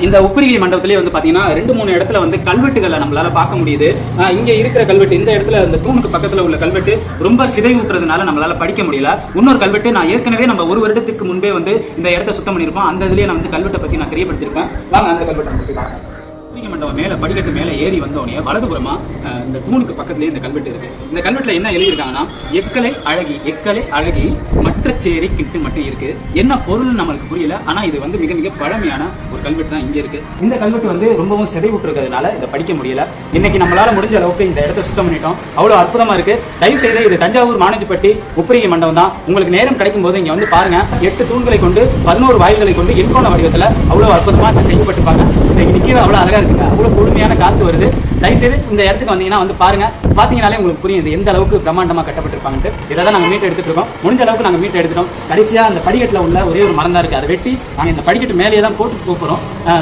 இந்த உப்பிரிகை மண்டபத்திலே வந்து பாத்தீங்கன்னா ரெண்டு மூணு இடத்துல வந்து கல்வெட்டுகளை நம்மளால பார்க்க முடியுது. அஹ் இங்க இருக்கிற கல்வெட்டு இந்த இடத்துல அந்த தூணுக்கு பக்கத்துல உள்ள கல்வெட்டு ரொம்ப சிதைவுற்றதுனால நம்மளால படிக்க முடியல. இன்னொரு கல்வெட்டு நான் ஏற்கனவே நம்ம ஒரு வருடத்துக்கு முன்பே வந்து இந்த இடத்த சுத்தம் பண்ணியிருப்போம். அந்த இதுலயே நான் வந்து கல்வெட்டை பத்தி நான் தெரியப்படுத்திருப்பேன் வாங்க அந்த கல்வெட்டை பற்றி பார்க்கலாம். மண்டபம் மேல படிக்கட்டு மேல ஏறி வந்தோடனே வலதுபுறமா இந்த தூணுக்கு பக்கத்துலேயே இந்த கல்வெட்டு இருக்கு. இந்த கல்வெட்டுல என்ன எழுதியிருக்காங்கன்னா எக்கலை அழகி எக்கலை அழகி மற்றச்சேரி கிட்டு மட்டும் இருக்கு. என்ன பொருள் நம்மளுக்கு புரியல. ஆனா இது வந்து மிக மிக பழமையான ஒரு கல்வெட்டு தான் இங்க இருக்கு. இந்த கல்வெட்டு வந்து ரொம்பவும் சிதைவுட்டுருக்கிறதுனால இதை படிக்க முடியல. இன்னைக்கு நம்மளால முடிஞ்ச அளவுக்கு இந்த இடத்த சுத்தம் பண்ணிட்டோம். அவ்வளவு அற்புதமா இருக்கு. தயவு செய்து இது தஞ்சாவூர் மானஞ்சிப்பட்டி உப்பரிகை மண்டபம் தான். உங்களுக்கு நேரம் கிடைக்கும் போது இங்க வந்து பாருங்க. எட்டு தூண்களை கொண்டு பதினோரு வாயில்களை கொண்டு எண்கோண வடிவத்துல அவ்வளவு அற்புதமா இங்க செய்யப்பட்டிருப்பாங்க. இன்னைக்கு அவ்வளோ அவ்வளவு அழகா இருக்குங்க. அவ்வளவு பொறுமையான காத்து வருது. தயவு செய்து இந்த இடத்துக்கு வந்தீங்கன்னா வந்து பாருங்க. பாத்தீங்கனாலே உங்களுக்கு புரியும் இது எந்த அளவுக்கு பிரம்மாண்டமா கட்டப்பட்டிருப்பாங்கட்டு இதை தான் நாங்க மீட் எடுத்துட்டு இருக்கோம். முடிஞ்ச அளவுக்கு நாங்க மீட் எடுத்துட்டோம். கடைசியா அந்த படிக்கட்டுல உள்ள ஒரே ஒரு மரம் தான் இருக்குது அதை வெட்டி நாங்க இந்த படிக்கட்டு மேலேயே தான் போட்டு போகிறோம்